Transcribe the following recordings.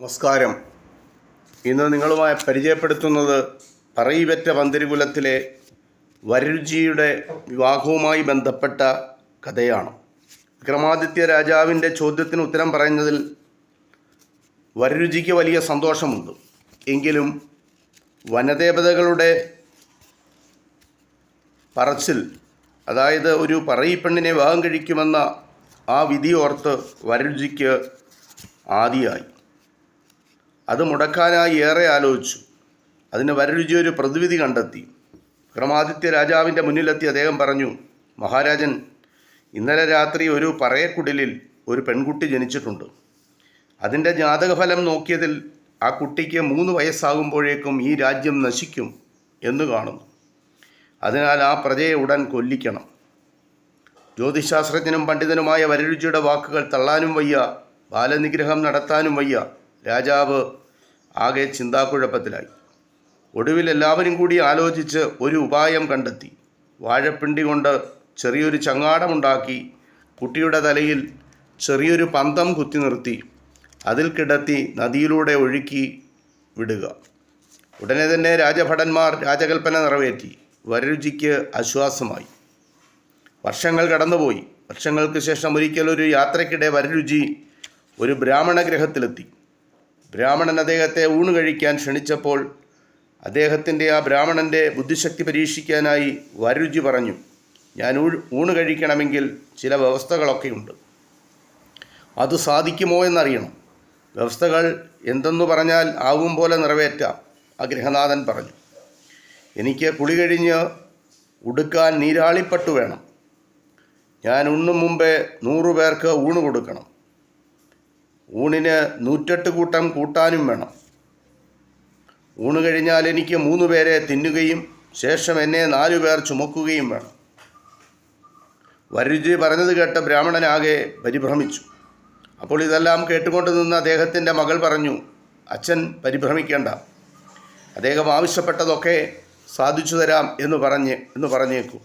നമസ്കാരം. ഇന്ന് നിങ്ങളുമായി പരിചയപ്പെടുത്തുന്നത് പറയിവറ്റ പന്തിരികുലത്തിലെ വരരുചിയുടെ വിവാഹവുമായി ബന്ധപ്പെട്ട കഥയാണ്. വിക്രമാദിത്യ രാജാവിന്റെ ചോദ്യത്തിന് ഉത്തരം പറയുന്നതിൽ വരരുചിക്ക് വലിയ സന്തോഷമുണ്ട്. എങ്കിലും വനദേവതകളുടെ പറച്ചിൽ അതായത് ഒരു പറയിപ്പെണ്ണിനെ വിവാഹം കഴിക്കുമെന്ന ആ വിധി ഓർത്ത് വരരുചിക്ക് ആദിയായി. അത് മുടക്കാനായി ഏറെ ആലോചിച്ചു. അതിന് വരരുചി ഒരു പ്രതിവിധി കണ്ടെത്തി. വിക്രമാദിത്യ രാജാവിന്റെ മുന്നിലെത്തി അദ്ദേഹം പറഞ്ഞു മഹാരാജൻ ഇന്നലെ രാത്രി ഒരു പറയക്കുടിലിൽ ഒരു പെൺകുട്ടി ജനിച്ചിട്ടുണ്ട്. അതിന്റെ ജാതകഫലം നോക്കിയതിൽ ആ കുട്ടിക്ക് മൂന്ന് വയസ്സാകുമ്പോഴേക്കും ഈ രാജ്യം നശിക്കും എന്ന് കാണുന്നു. അതിനാൽ ആ പ്രജയെ ഉടൻ കൊല്ലിക്കണം. ജ്യോതിശാസ്ത്രജ്ഞനും പണ്ഡിതനുമായ വരരുചിയുടെ വാക്കുകൾ തള്ളാനും വയ്യ ബാലനിഗ്രഹം നടത്താനും വയ്യ. രാജാവ് ആകെ ചിന്താക്കുഴപ്പത്തിലായി. ഒടുവിൽ എല്ലാവരും കൂടി ആലോചിച്ച് ഒരു ഉപായം കണ്ടെത്തി. വാഴപ്പിണ്ടി കൊണ്ട് ചെറിയൊരു ചങ്ങാടമുണ്ടാക്കി കുട്ടിയുടെ തലയിൽ ചെറിയൊരു പന്തം കുത്തി നിർത്തി അതിൽ കിടത്തി നദിയിലൂടെ ഒഴുക്കി വിടുക. ഉടനെ തന്നെ രാജഭടന്മാർ രാജകൽപ്പന നിറവേറ്റി. വരരുചിക്ക് ആശ്വാസമായി. വർഷങ്ങൾ കടന്നുപോയി. വർഷങ്ങൾക്ക് ശേഷം ഒരിക്കലൊരു യാത്രയ്ക്കിടെ വരരുചി ഒരു ബ്രാഹ്മണ ഗ്രഹത്തിലെത്തി. ബ്രാഹ്മണൻ അദ്ദേഹത്തെ ഊണ് കഴിക്കാൻ ക്ഷണിച്ചപ്പോൾ അദ്ദേഹത്തിന്റെ ആ ബ്രാഹ്മണന്റെ ബുദ്ധിശക്തി പരീക്ഷിക്കാനായി വരുചി പറഞ്ഞു ഞാൻ ഊണ് കഴിക്കണമെങ്കിൽ ചില വ്യവസ്ഥകളൊക്കെയുണ്ട് അത് സാധിക്കുമോ എന്നറിയണം. വ്യവസ്ഥകൾ എന്തെന്നു പറഞ്ഞാൽ ആവും പോലെ നിറവേറ്റാം ആ ഗൃഹനാഥൻ പറഞ്ഞു. എനിക്ക് കുളി കഴിഞ്ഞ് ഉടുക്കാൻ നീരാളിപ്പെട്ടു വേണം. ഞാൻ ഉണ്ണും മുമ്പേ നൂറു പേർക്ക് ഊണ് കൊടുക്കണം. ഊണിന് നൂറ്റെട്ട് കൂട്ടം കൂട്ടാനും വേണം. ഊണ് കഴിഞ്ഞാൽ എനിക്ക് മൂന്ന് പേരെ തിന്നുകയും ശേഷം എന്നെ നാലു പേർ ചുമക്കുകയും വേണം. വരുചി പറഞ്ഞത് കേട്ട ബ്രാഹ്മണനാകെ പരിഭ്രമിച്ചു. അപ്പോൾ ഇതെല്ലാം കേട്ടുകൊണ്ട് നിന്ന അദ്ദേഹത്തിന്റെ മകൾ പറഞ്ഞു അച്ഛൻ പരിഭ്രമിക്കേണ്ട. അദ്ദേഹം ആവശ്യപ്പെട്ടതൊക്കെ സാധിച്ചു തരാം എന്ന് പറഞ്ഞ് എന്ന് പറഞ്ഞേക്കൂ.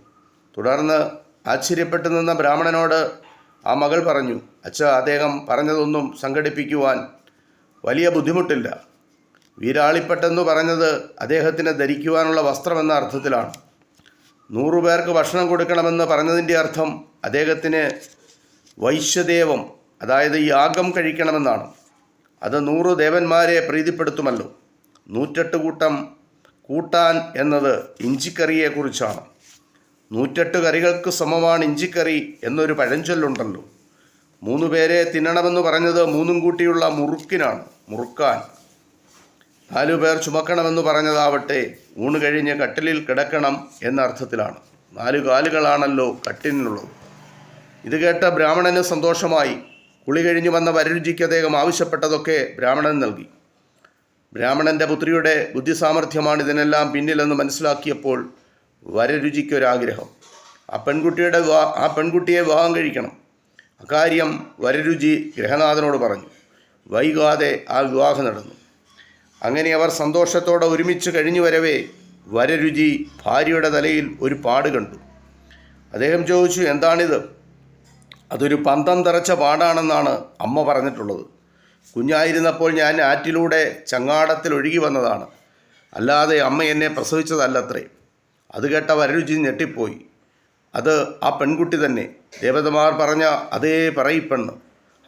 തുടർന്ന് ആശ്ചര്യപ്പെട്ടു നിന്ന ബ്രാഹ്മണനോട് ആ മകൾ പറഞ്ഞു അച്ഛ അദ്ദേഹം പറഞ്ഞതൊന്നും സംഘടിപ്പിക്കുവാൻ വലിയ ബുദ്ധിമുട്ടില്ല. വീരാളിപ്പെട്ടെന്ന് പറഞ്ഞത് അദ്ദേഹത്തിന് ധരിക്കുവാനുള്ള വസ്ത്രമെന്ന അർത്ഥത്തിലാണ്. നൂറു പേർക്ക് ഭക്ഷണം കൊടുക്കണമെന്ന് പറഞ്ഞതിന്റെ അർത്ഥം അദ്ദേഹത്തിന് വൈശ്യദേവം അതായത് യാഗം കഴിക്കണമെന്നാണ്. അത് നൂറ് ദേവന്മാരെ പ്രീതിപ്പെടുത്തുമല്ലോ. നൂറ്റെട്ട് കൂട്ടം കൂട്ടാൻ എന്നത് ഇഞ്ചിക്കറിയെക്കുറിച്ചാണ്. നൂറ്റെട്ട് കറികൾക്ക് സമമാണ് ഇഞ്ചിക്കറി എന്നൊരു പഴഞ്ചൊല്ലുണ്ടല്ലോ. മൂന്ന് പേരെ തിന്നണമെന്ന് പറഞ്ഞത് മൂന്നും കൂട്ടിയുള്ള മുറുക്കിനാണ് മുറുക്കാൻ. നാലു പേർ ചുമക്കണമെന്ന് പറഞ്ഞതാവട്ടെ ഊണ് കഴിഞ്ഞ് കട്ടിലിൽ കിടക്കണം എന്ന അർത്ഥത്തിലാണ് നാലു കാലുകളാണല്ലോ കട്ടിലിനുള്ളത്. ഇത് കേട്ട ബ്രാഹ്മണന് സന്തോഷമായി. കുളി കഴിഞ്ഞു വന്ന വരരുചിക്ക് അദ്ദേഹം ആവശ്യപ്പെട്ടതൊക്കെ ബ്രാഹ്മണൻ നൽകി. ബ്രാഹ്മണന്റെ പുത്രിയുടെ ബുദ്ധിസാമർഥ്യമാണ് ഇതിനെല്ലാം പിന്നിലെന്ന് മനസ്സിലാക്കിയപ്പോൾ വരരുചിക്കൊരാഗ്രഹം. ആ പെൺകുട്ടിയുടെ ആ പെൺകുട്ടിയെ വിവാഹം കഴിക്കണം. അക്കാര്യം വരരുചി ഗ്രഹനാഥനോട് പറഞ്ഞു. വൈകാതെ ആ വിവാഹം നടന്നു. അങ്ങനെ അവർ സന്തോഷത്തോടെ ഒരുമിച്ച് കഴിഞ്ഞു വരവേ വരരുചി ഭാര്യയുടെ തലയിൽ ഒരു പാട് കണ്ടു. അദ്ദേഹം ചോദിച്ചു എന്താണിത്? അതൊരു പന്തം തറച്ച പാടാണെന്നാണ് അമ്മ പറഞ്ഞിട്ടുള്ളത്. കുഞ്ഞായിരുന്നപ്പോൾ ഞാൻ ആറ്റിലൂടെ ചങ്ങാടത്തിൽ ഒഴുകി വന്നതാണ്. അല്ലാതെ അമ്മ എന്നെ പ്രസവിച്ചതല്ലത്രേ. അത് കേട്ട വരരുചി ഞെട്ടിപ്പോയി. അത് ആ പെൺകുട്ടി തന്നെ. ദേവതമാർ പറഞ്ഞ അതേ പറയിപ്പെണ്ണ്.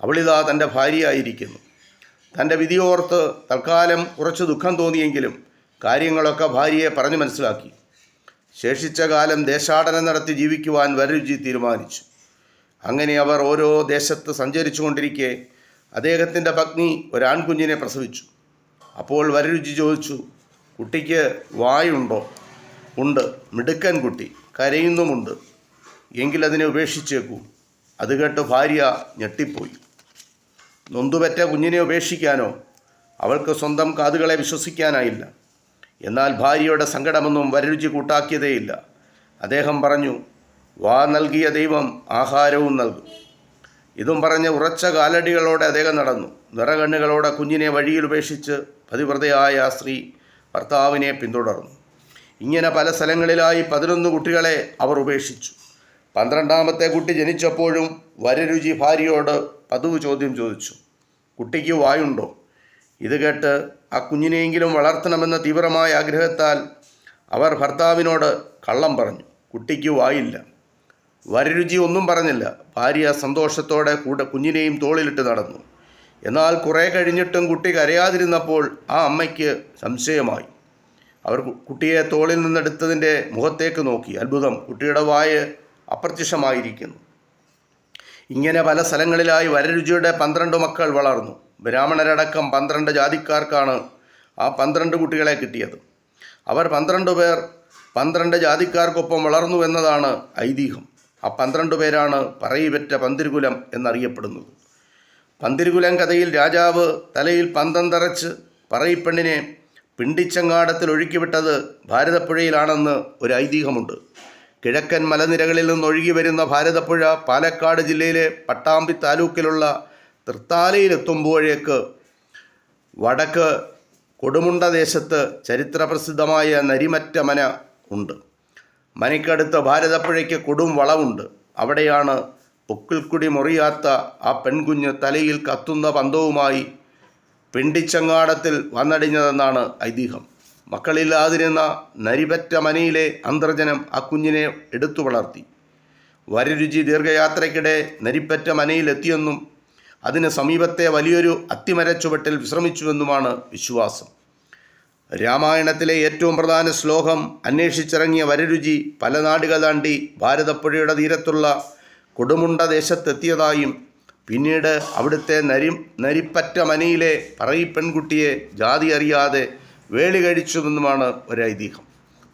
അവളിതാ തന്റെ ഭാര്യയായിരിക്കുന്നു. തന്റെ വിധിയോർത്ത് തൽക്കാലം കുറച്ച് ദുഃഖം തോന്നിയെങ്കിലും കാര്യങ്ങളൊക്കെ ഭാര്യയെ പറഞ്ഞു മനസ്സിലാക്കി. ശേഷിച്ച കാലം ദേശാടനം നടത്തി ജീവിക്കുവാൻ വരരുചി തീരുമാനിച്ചു. അങ്ങനെ അവർ ഓരോ ദേശത്ത് സഞ്ചരിച്ചു കൊണ്ടിരിക്കെ അദ്ദേഹത്തിന്റെ പത്നി ഒരാൺകുഞ്ഞിനെ പ്രസവിച്ചു. അപ്പോൾ വരരുചി ചോദിച്ചു കുട്ടിക്ക് വായുണ്ടോ? ഉണ്ട്. മിടുക്കൻ കുട്ടി. കരയുന്നുമുണ്ട്. എങ്കിലതിനെ ഉപേക്ഷിച്ചേക്കൂ. അത് കേട്ട് ഭാര്യ ഞെട്ടിപ്പോയി. നൊന്തുപറ്റ കുഞ്ഞിനെ ഉപേക്ഷിക്കാനോ അവൾക്ക് സ്വന്തം കാതുകളെ വിശ്വസിക്കാനായില്ല. എന്നാൽ ഭാര്യയുടെ സങ്കടമൊന്നും വരരുചി കൂട്ടാക്കിയതേയില്ല. അദ്ദേഹം പറഞ്ഞു വാ നൽകിയ ദൈവം ആഹാരവും നൽകും. ഇതും പറഞ്ഞ് ഉറച്ച കാലടികളോടെ അദ്ദേഹം നടന്നു. നിറകണ്ണുകളോടെ കുഞ്ഞിനെ വഴിയിൽ ഉപേക്ഷിച്ച് പതിവ്രതയായ സ്ത്രീ ഭർത്താവിനെ പിന്തുടർന്നു. ഇങ്ങനെ പല സ്ഥലങ്ങളിലായി പതിനൊന്ന് കുട്ടികളെ അവർ ഉപേക്ഷിച്ചു. പന്ത്രണ്ടാമത്തെ കുട്ടി ജനിച്ചപ്പോഴും വരരുചി ഭാര്യയോട് പതിവ് ചോദ്യം ചോദിച്ചു. കുട്ടിക്ക് വായുണ്ടോ? ഇത് കേട്ട് ആ കുഞ്ഞിനെയെങ്കിലും വളർത്തണമെന്ന തീവ്രമായ ആഗ്രഹത്താൽ അവർ ഭർത്താവിനോട് കള്ളം പറഞ്ഞു. കുട്ടിക്ക് വായില്ല. വരരുചി ഒന്നും പറഞ്ഞില്ല. ഭാര്യ സന്തോഷത്തോടെ കൂടെ കുഞ്ഞിനെയും തോളിലിട്ട് നടന്നു. എന്നാൽ കുറേ കഴിഞ്ഞിട്ടും കുട്ടി കരയാതിരുന്നപ്പോൾ ആ അമ്മയ്ക്ക് സംശയമായി. അവർ കുട്ടിയെ തോളിൽ നിന്നെടുത്തതിന്റെ മുഖത്തേക്ക് നോക്കി. അത്ഭുതം. കുട്ടിയുടെ വായ് അപ്രത്യക്ഷമായിരിക്കുന്നു. ഇങ്ങനെ പല സ്ഥലങ്ങളിലായി വരരുചിയുടെ പന്ത്രണ്ട് മക്കൾ വളർന്നു. ബ്രാഹ്മണരടക്കം പന്ത്രണ്ട് ജാതിക്കാർക്കാണ് ആ പന്ത്രണ്ട് കുട്ടികളെ കിട്ടിയത്. അവർ പന്ത്രണ്ട് പേർ പന്ത്രണ്ട് ജാതിക്കാർക്കൊപ്പം വളർന്നു എന്നതാണ് ഐതിഹ്യം. ആ പന്ത്രണ്ട് പേരാണ് പറയിപെറ്റ പന്തിരുകുലം എന്നറിയപ്പെടുന്നത്. പന്തിരുകുലം കഥയിൽ രാജാവ് തലയിൽ പന്തം തറച്ച് പറയിപ്പെണ്ണിനെ പിണ്ടിച്ചങ്ങാടത്തിൽ ഒഴുക്കിവിട്ടത് ഭാരതപ്പുഴയിലാണെന്ന് ഒരു ഐതിഹ്യമുണ്ട്. കിഴക്കൻ മലനിരകളിൽ നിന്ന് ഒഴുകി വരുന്ന ഭാരതപ്പുഴ പാലക്കാട് ജില്ലയിലെ പട്ടാമ്പി താലൂക്കിലുള്ള തൃത്താലയിലെത്തുമ്പോഴേക്ക് വടക്ക് കൊടുമുണ്ട ദേശത്ത് ചരിത്രപ്രസിദ്ധമായ നരിമറ്റ മന ഉണ്ട്. മനയ്ക്കടുത്ത് ഭാരതപ്പുഴയ്ക്ക് കൊടും വളവുണ്ട്. അവിടെയാണ് പൊക്കിൽക്കുടി മുറിയാത്ത ആ പെൺകുഞ്ഞ് തലയിൽ കത്തുന്ന പന്തവുമായി പിണ്ടിച്ചങ്ങാടത്തിൽ വന്നടിഞ്ഞതെന്നാണ് ഐതിഹ്യം. മക്കളില്ലാതിരുന്ന നരിപറ്റ മനയിലെ അന്തർജനം ആ കുഞ്ഞിനെ എടുത്തു വളർത്തി. വരരുചി ദീർഘയാത്രയ്ക്കിടെ നരിപ്പറ്റ മനയിലെത്തിയെന്നും അതിന് സമീപത്തെ വലിയൊരു അത്തിമരച്ചുവട്ടിൽ വിശ്രമിച്ചുവെന്നുമാണ് വിശ്വാസം. രാമായണത്തിലെ ഏറ്റവും പ്രധാന ശ്ലോകം അന്വേഷിച്ചിറങ്ങിയ വരരുചി പല നാടുകൾ താണ്ടി ഭാരതപ്പുഴയുടെ തീരത്തുള്ള കൊടുമുണ്ട ദേശത്തെത്തിയതായും പിന്നീട് അവിടുത്തെ നരി നരിപ്പറ്റ മനയിലെ പറയി പെൺകുട്ടിയെ ജാതി അറിയാതെ വേളി കഴിച്ചുവെന്നുമാണ് ഒരു ഐതിഹ്യം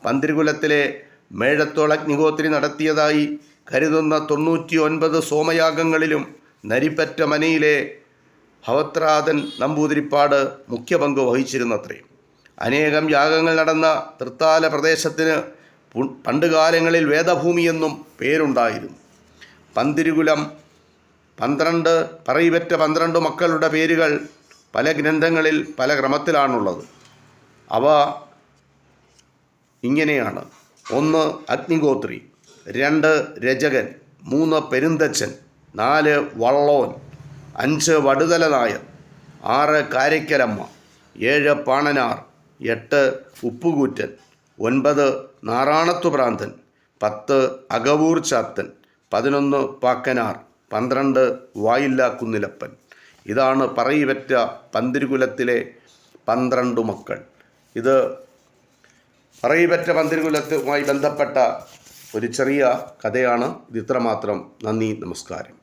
പന്തിരുകുലത്തിലെ മേഴത്തോൾ അഗ്നിഹോത്രി നടത്തിയതായി കരുതുന്ന തൊണ്ണൂറ്റി ഒൻപത് സോമയാഗങ്ങളിലും നരിപ്പറ്റ മനയിലെ ഭവത്രാതൻ നമ്പൂതിരിപ്പാട് മുഖ്യ പങ്ക് വഹിച്ചിരുന്നത്രേ. അനേകം യാഗങ്ങൾ നടന്ന തൃത്താല പ്രദേശത്തിന് പണ്ടുകാലങ്ങളിൽ വേദഭൂമിയെന്നും പേരുണ്ടായിരുന്നു. പന്തിരുകുലം പന്ത്രണ്ട് പറയിപെറ്റ പന്ത്രണ്ട് മക്കളുടെ പേരുകൾ പല ഗ്രന്ഥങ്ങളിൽ പല ക്രമത്തിലാണുള്ളത്. അവ ഇങ്ങനെയാണ്. ഒന്ന് അഗ്നിഗോത്രി. രണ്ട് രജകൻ. മൂന്ന് പെരുന്തച്ചൻ നാല് വള്ളോൻ. അഞ്ച് വടുതല നായർ ആറ് കാരയ്ക്കലമ്മ. ഏഴ് പാണനാർ. എട്ട് ഉപ്പുകൂറ്റൻ. ഒൻപത് നാറാണത്തുപ്രാന്തൻ പത്ത് അകവൂർ ചാത്തൻ പതിനൊന്ന് പാക്കനാർ. പന്ത്രണ്ട് വായില്ല കുന്നിലപ്പൻ ഇതാണ് പറയിവറ്റ പന്തിരുകുലത്തിലെ പന്ത്രണ്ട് മക്കൾ. ഇത് പറയിവറ്റ പന്തിരുകുലത്തുമായി ബന്ധപ്പെട്ട ഒരു ചെറിയ കഥയാണ്. ഇത് ഇത്രമാത്രം. നന്ദി നമസ്കാരം.